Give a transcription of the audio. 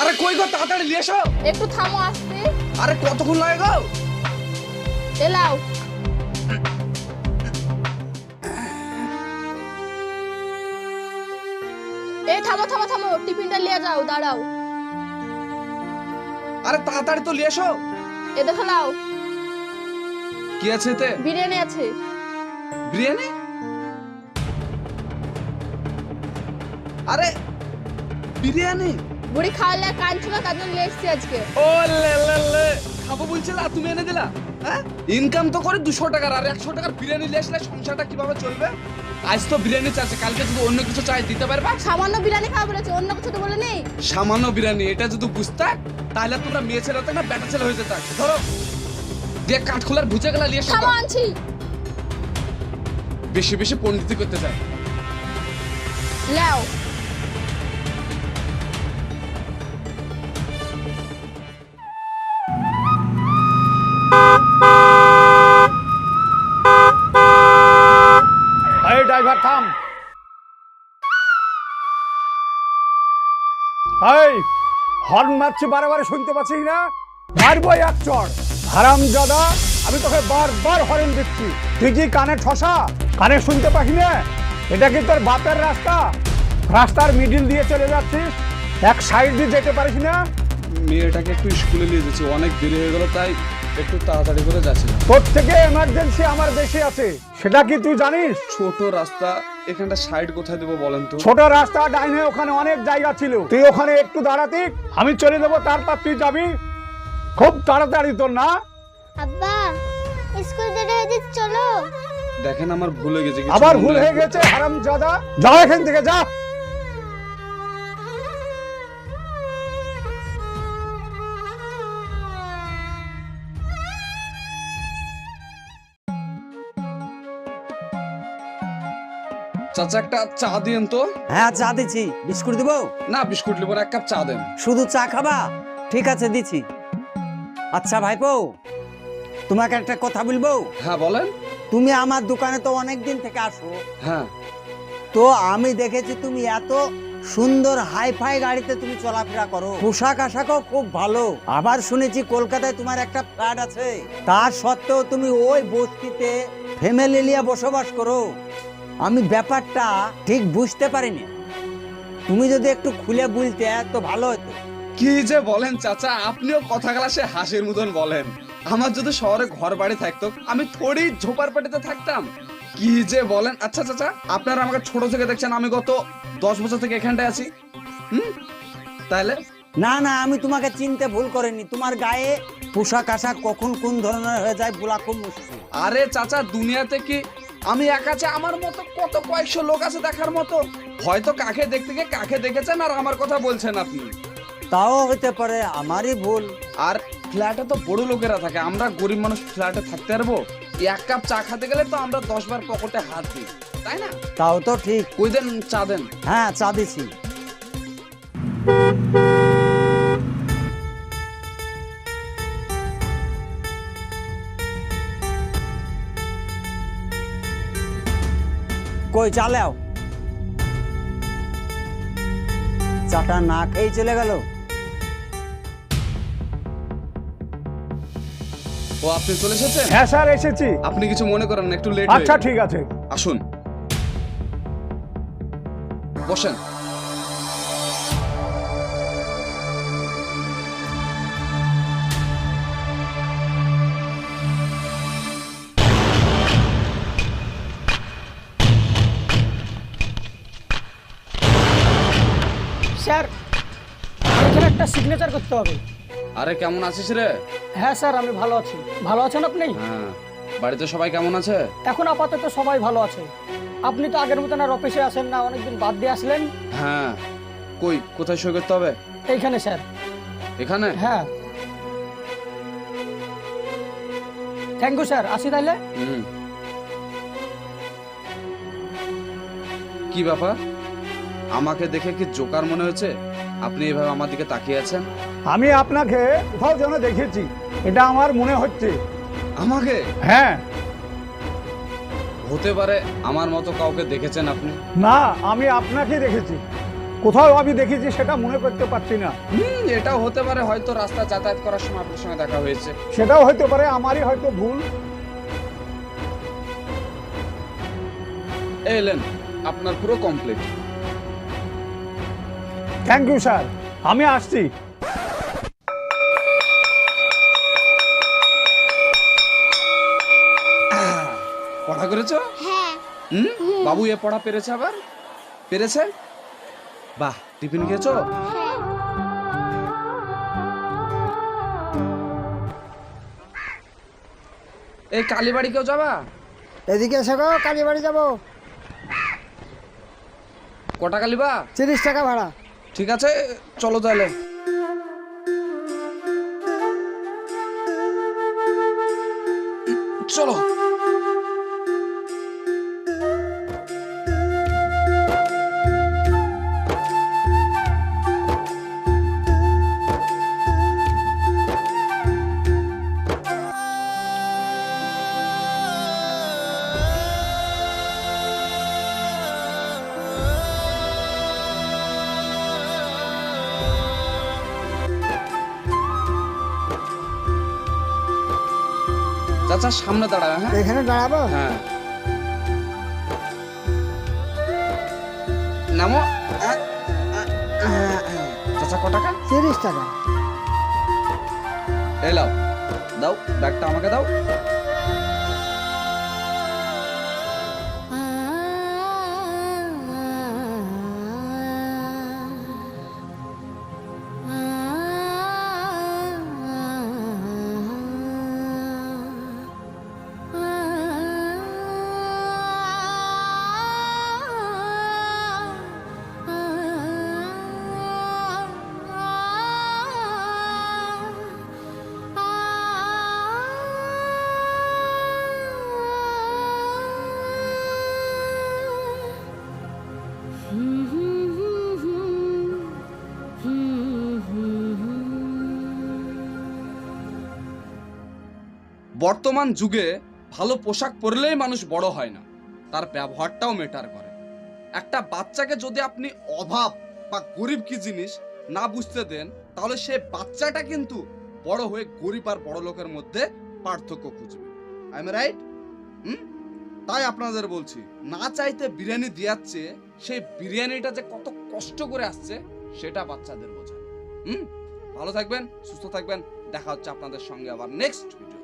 আরে কই গো তাড়াতাড়ি নিয়ে এসো। একটু থামো আসতে। আরে কতক্ষণ লাগে গো? এলাও। এই থামো থামো থামো টিফিনটা নিয়ে যাও দাঁড়াও। আরে তাড়াতাড়ি তো নিয়ে এসো। এ দেখো লাও কি আছে এতে? বিরিয়ানি আছে। বিরিয়ানি? আরে বিরিয়ানি? বুড়ি খাওয়ালে কাঁদছিল তার জন্য নিয়ে এসছি আজকে। ও লে লে লে খাব বলছিল আর তুমি এনে দিলা? হ্যাঁ? ইনকাম তো করে দুশো টাকার আর একশো টাকার বিরিয়ানি নিয়ে আসলে সংসারটা কীভাবে চলবে? আজ তো বিরিয়ানি চাইছে কালকে যদি অন্য কিছু চাই দিতে পারবা? সামান্য বিরিয়ানি খাওয়া বলেছে অন্য কিছু তো বলে নেই। সামান্য বিরিয়ানি এটা যদি বুঝতে তাহলে তোমরা মেয়ে ছেলে হতে না বেটা ছেলে হয়ে যেত ধরো দিয়ে কাঠ খোলার ভুজে গেলা নিয়ে এসো আনছি বেশি বেশি পণ্ডিতি করতে চায় লাও। এই হর্ন মারছি বারে শুনতে পাচ্ছিস না? মারবো এক চড় হারাম দাদা আমি তোকে বারবার হরেন দিচ্ছি। তুই কি কানে ঠসা? কানে শুনতে পাস না? এটা কি তোর বাপের রাস্তা? রাস্তার মিডিল দিয়ে চলে যাচ্ছিস? এক সাইড দিয়ে যেতে পারিস না? মেয়েটাকে একটু স্কুলে নিয়ে যাচ্ছি অনেক দেরি হয়ে গেল তাই একটু তাড়াতাড়ি করে যাচ্ছি তোর থেকে এমার্জেন্সি আমার বেশি আছে। সেটা কি তুই জানিস? ছোট রাস্তা এখানটা সাইড কোথায় দেবো বলেন তো? ছোট রাস্তা ডাইনে ওখানে অনেক জায়গা ছিল। তুই ওখানে একটু দাঁড়াতি আমি চলে দেবো তারপর তুই যাবি। খুব তাড়াতাড়ি তোর না? আব্বা স্কুল যেতে হয়েছে চলো। দেখেন আমার ভুল হয়ে গেছে আবার ভুল হয়ে গেছে। হারাম জাদা যা এখান থেকে যা। চাচা একটা চা দিন তো। হ্যাঁ চা দিচ্ছি। বিস্কুট দিব? না বিস্কুট লিবো এক কাপ চা দেন। শুধু চা খাবা? ঠিক আছে দিচ্ছি। আচ্ছা ভাইপো তোমাকে একটা কথা বলব? হ্যাঁ বলেন। তুমি আমার দোকানে তো অনেক দিন থেকে আসো। হ্যাঁ। তো আমি দেখেছি তুমি এত সুন্দর হাইফাই গাড়িতে তুমি চলাফেরা করো। পোশাক আশাকও খুব ভালো। আবার শুনেছি কলকাতায় তোমার একটা ফ্ল্যাট আছে। তার সত্ত্বেও তুমি ওই বস্তিতে ফ্যামিলি নিয়ে বসবাস করো। আমি ব্যাপারটা ঠিক বুঝতে পারিনি। তুমি যদি একটু খুলে বলতে তো ভালো হতো। কি যে বলেন চাচা আপনিও কথা গেলা সে হাসির মতন বলেন। আমার যদি শহরে ঘর বাড়ি থাকতো আমি থোড়ি ঝোপার পাটিতে থাকতাম। কি যে বলেন আচ্ছা চাচা আপনারা আমাকে ছোট থেকে দেখছেন আমি গত দশ বছর থেকে এখানটায় আছি। হুম? তাহলে? না না আমি তোমাকে চিনতে ভুল করিনি। তোমার গায়ে পোশাক আশাক কখন কোন ধরনের হয়ে যায় বলা খুব মুশকিল। আরে চাচা দুনিয়াতে কি আমি একা আছে আমার মতো কত কয়েকশো লোক আছে দেখার মতো। হয়তো কাকে দেখতে গিয়ে কাকে দেখেছেন আর আমার কথা বলছেন আপনি। তাও হতে পারে আমারই ভুল। আর ফ্ল্যাটে তো বড় লোকেরা থাকে আমরা গরিব মানুষ ফ্ল্যাটে থাকতে পারব? এক কাপ চা খেতে গেলে তো আমরা দশ বার পকেটে হাত দিই তাই না? তাও তো ঠিক। কই দেন চা দেন? হ্যাঁ চা দিছি। কই চালাও চাটা না খেয়ে চলে গেল। ও আপনি চলে এসেছেন? হ্যাঁ স্যার এসেছি। আপনি কিছু মনে করেন না একটু লেট আচ্ছা ঠিক আছে। আসুন। বসেন। স্যার এখানে একটা সিগনেচার করতে হবে। আরে কেমন আছিস রে? হ্যাঁ স্যার আমি ভালো আছি। ভালো আছেন আপনি? হ্যাঁ। বাড়িতে সবাই কেমন আছে? এখন আপাতত সবাই ভালো আছে। আপনি তো আগের মতন আর অফিসে আসেন না অনেকদিন বাদ দিয়ে আসলেন। হ্যাঁ। কই কোথায় সই করতে হবে? এইখানে স্যার। এখানে? হ্যাঁ। Thank you sir. আসি তাহলে হুম। কি ব্যাপার? আমাকে দেখে কি জোকার মনে হয়েছে? আপনি এভাবে আমার দিকে তাকিয়ে আছেন? আমি আপনাকে কোথাও যেন দেখেছি। এটা আমার মনে হচ্ছে। আমাকে? হ্যাঁ। হতে পারে আমার মতো কাউকে দেখেছেন আপনি। না আমি আপনাকে দেখেছি। কোথাও আমি দেখেছি সেটা মনে করতে পারছি না। হুম এটাও হতে পারে হয়তো রাস্তা যাতায়াত করার সময় আপনার সঙ্গে দেখা হয়েছে। সেটাও হতে পারে আমারই হয়তো ভুল। এলেন আপনার পুরো কমপ্লিট থ্যাংক ইউ স্যার আমি আসছি। পড়া করেছ? হ্যাঁ। হুম? বাবু এ পড়া পেরেছে আবার? পেরেছে? বাহ টিফিন খেয়েছো? এই কালীবাড়ি কেউ যাবা? এদিকে এসে গো কালীবাড়ি যাব। কটা কালীবা? তিরিশ টাকা ভাড়া। ঠিক আছে চলো তাহলে। চাচা সামনে দাঁড়াবে হ্যাঁ? এখানে দাঁড়াবো? হ্যাঁ। নামো। চাচা ক টাকা? তিরিশ টাকা। এলাও দাও ব্যাগটা আমাকে দাও। বর্তমান যুগে ভালো পোশাক পরলেই মানুষ বড় হয় না। তার ব্যবহারটাও মেটার করে। একটা বাচ্চাকে যদি আপনি অভাব বা গরিব কি জিনিস না বুঝতে দেন, তাহলে সে বাচ্চাটা কিন্তু বড় হয়ে গরিব আর বড় লোকের মধ্যে পার্থক্য খুঁজবে। আই এম রাইট হুম? তাই আপনাদের বলছি, না চাইতে বিরিয়ানি দিয়াচ্ছে সেই বিরিয়ানিটা যে কত কষ্ট করে আসছে, সেটা বাচ্চাদের বোঝান হুম? ভালো থাকবেন, সুস্থ থাকবেন, দেখা হচ্ছে আপনাদের সঙ্গে আবার নেক্সট ভিডিও